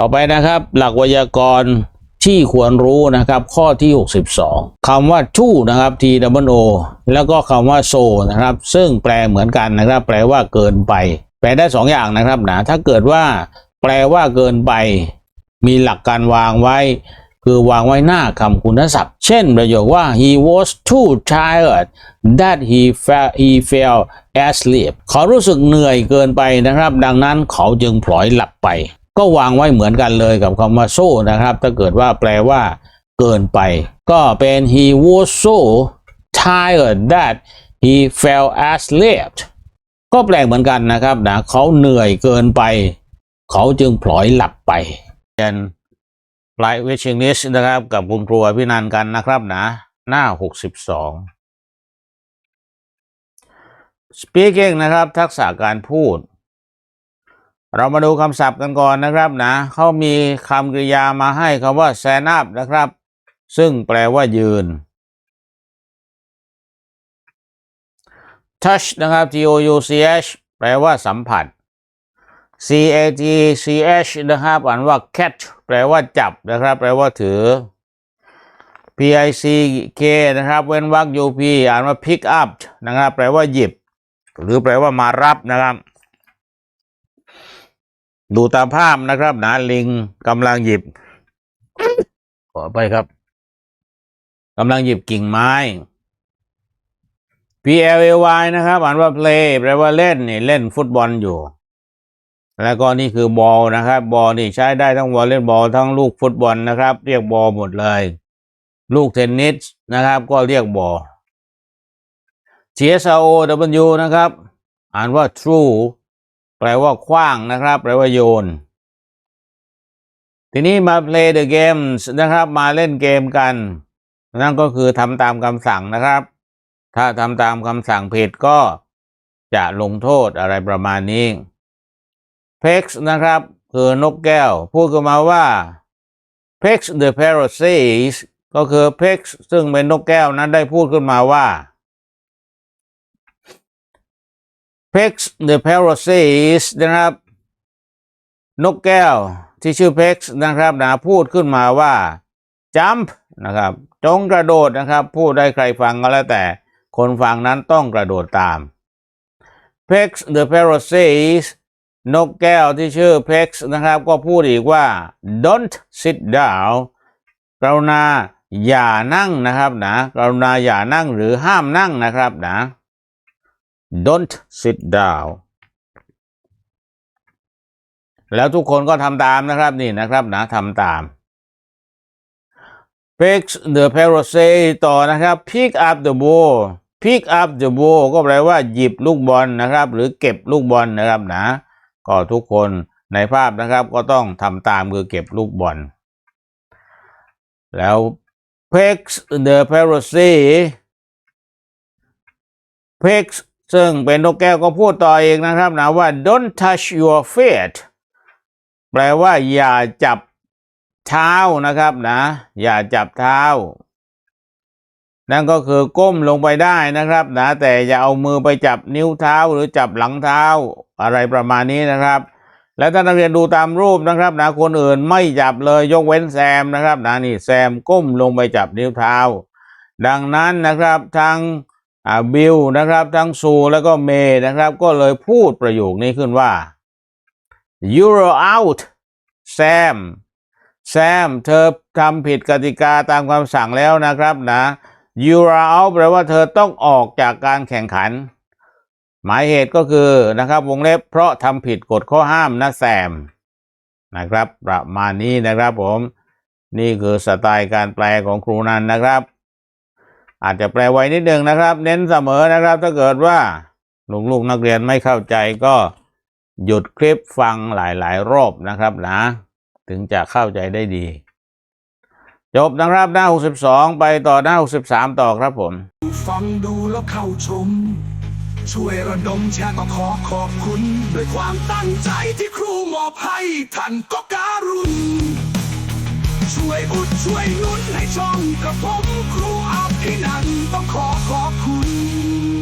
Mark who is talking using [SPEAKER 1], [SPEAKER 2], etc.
[SPEAKER 1] ต่อไปนะครับ หลักไวยากรณ์ที่ควรรู้นะครับ ข้อที่ 62คำว่า to นะครับ t w o แล้วก็คำว่า so นะครับ ซึ่งแปลเหมือนกันนะครับ แปลว่าเกินไป แปลได้สองอย่างนะครับนะถ้าเกิดว่า แปลว่าเกินไป มีหลักการวางไว้ คือวางไว้หน้าคำคุณศัพท์ เช่นประโยคว่า he was too tired that he fell he fell asleep เขารู้สึกเหนื่อยเกินไปนะครับ ดังนั้นเขาจึงพลอยหลับไป ก็วางไว้เหมือนกันเลยกับคำว่า so นะครับ ถ้าเกิดว่าแปลว่า เกินไป ก็เป็น he was so tired that he fell asleep ก็แปลเหมือนกันนะครับนะเขาเหนื่อยเกินไป เขาจึงพลอยหลับไปเรียนไลฟ์เวชิงนิสนะครับ กับคุณครูพี่นันกันนะครับนะ หน้า 62 speaking นะครับ ทักษะการพูด เรามาดูคำศัพท์กันก่อนนะครับนะเขามีคำกริยามาให้คำว่า stand นะครับ ซึ่งแปลว่ายืน touch นะครับ t o u c h แปลว่าสัมผัส c a t c h นะครับอ่านว่า catch แปลว่าจับนะครับ แปลว่าถือ p i c k นะครับ เว้นวรรค u p อ่านว่า pick up นะครับ แปลว่าหยิบ หรือแปลว่ามารับนะครับ ดูตามภาพนะครับ หนะลิงกำลังหยิบ ขอไปครับกำลังหยิบกิ่งไม้ P L A Y นะครับอ่านว่า play แปลว่าเล่นนี่เล่นฟุตบอลอยู่ แล้วก็นี่คือบอลนะครับ บอลนี่ใช้ได้ทั้งวอลเลย์บอลทั้งลูกฟุตบอลนะครับ เรียกบอลหมดเลย ลูกเทนนิสนะครับ ก็เรียกบอล T S O W นะครับ อ่านว่า true แปลว่าคว้างนะครับ แปลว่าโยน ทีนี้มา play the games นะครับ มาเล่นเกมกัน นั่นก็คือทำตามคำสั่งนะครับ ถ้าทำตามคำสั่งผิดก็จะลงโทษอะไรประมาณนี้ Pex นะครับ คือนกแก้ว พูดกันมาว่า Pex the parrot says ก็คือ Pex ซึ่งเป็นนกแก้วนั้นได้พูดขึ้นมาว่า Pex the parrot says นะครับ นกแก้วที่ชื่อ Pex นะครับนะพูดขึ้นมาว่า jump นะครับ จงกระโดดนะครับ พูดได้ใครฟังก็แล้วแต่คนฟังนั้นต้องกระโดดตาม Pex the parrot says นกแก้วที่ชื่อ Pex นะครับ ก็พูดอีกว่า don't sit down กรุณาอย่านั่งนะครับนะกรุณาอย่านั่งหรือห้ามนั่งนะครับนะ don't sit down แล้วทุกคนก็ทำตามนะครับนี่นะครับนะทำตาม Pex the parrot say ต่อนะครับ pick up the ball pick up the ball ก็แปลว่าหยิบลูกบอลนะครับ หรือเก็บลูกบอลนะครับนะ ก็ทุกคนในภาพนะครับก็ต้องทำตามคือเก็บลูกบอล แล้ว Pex the parrot say Pex ซึ่งเป็นนกแก้วก็พูดต่อเองนะครับนะว่า don't touch your feet แปลว่าอย่าจับเท้านะครับนะ อย่าจับเท้า นั่นก็คือก้มลงไปได้นะครับนะแต่อย่าเอามือไปจับนิ้วเท้าหรือจับหลังเท้าอะไรประมาณนี้นะครับ และถ้านักเรียนดูตามรูปนะครับนะคนอื่นไม่จับเลยยกเว้นแซมนะครับนะนี่แซมก้มลงไปจับนิ้วเท้า ดังนั้นนะครับทั้ง บิลนะครับ ทั้งซูแล้วก็เมย์นะครับ ก็เลยพูดประโยคนี้ขึ้นว่า you're out แซมแซมเธอทำผิดกติกาตามคำสั่งแล้วนะครับนะ you are out แปลว่าเธอต้องออกจากการแข่งขัน หมายเหตุก็คือนะครับ วงเล็บเพราะทำผิดกฎข้อห้ามนะแซมนะครับ ประมาณนี้นะครับผม นี่คือสไตล์การแปลของครูนันนะครับ อาจจะแปลไวนิดนึงนะครับ เน้นเสมอนะครับ ถ้าเกิดว่าลูกๆนักเรียนไม่เข้าใจก็หยุดคลิปฟังหลายๆ รอบนะครับนะ ถึงจะเข้าใจได้ดี จบนะครับหน้า 62 ไปต่อหน้า 63 ต่อครับผม
[SPEAKER 2] ฟังดูแล้วเข้าชม ช่วยระดมแชร์ก็ขอขอบคุณ ด้วยความตั้งใจที่ครูมอบให้ท่านก็การุณ ช่วยอุดช่วยนุนให้ช่องกระผมครูอา ที่นั้นต้องขอขอบคุณ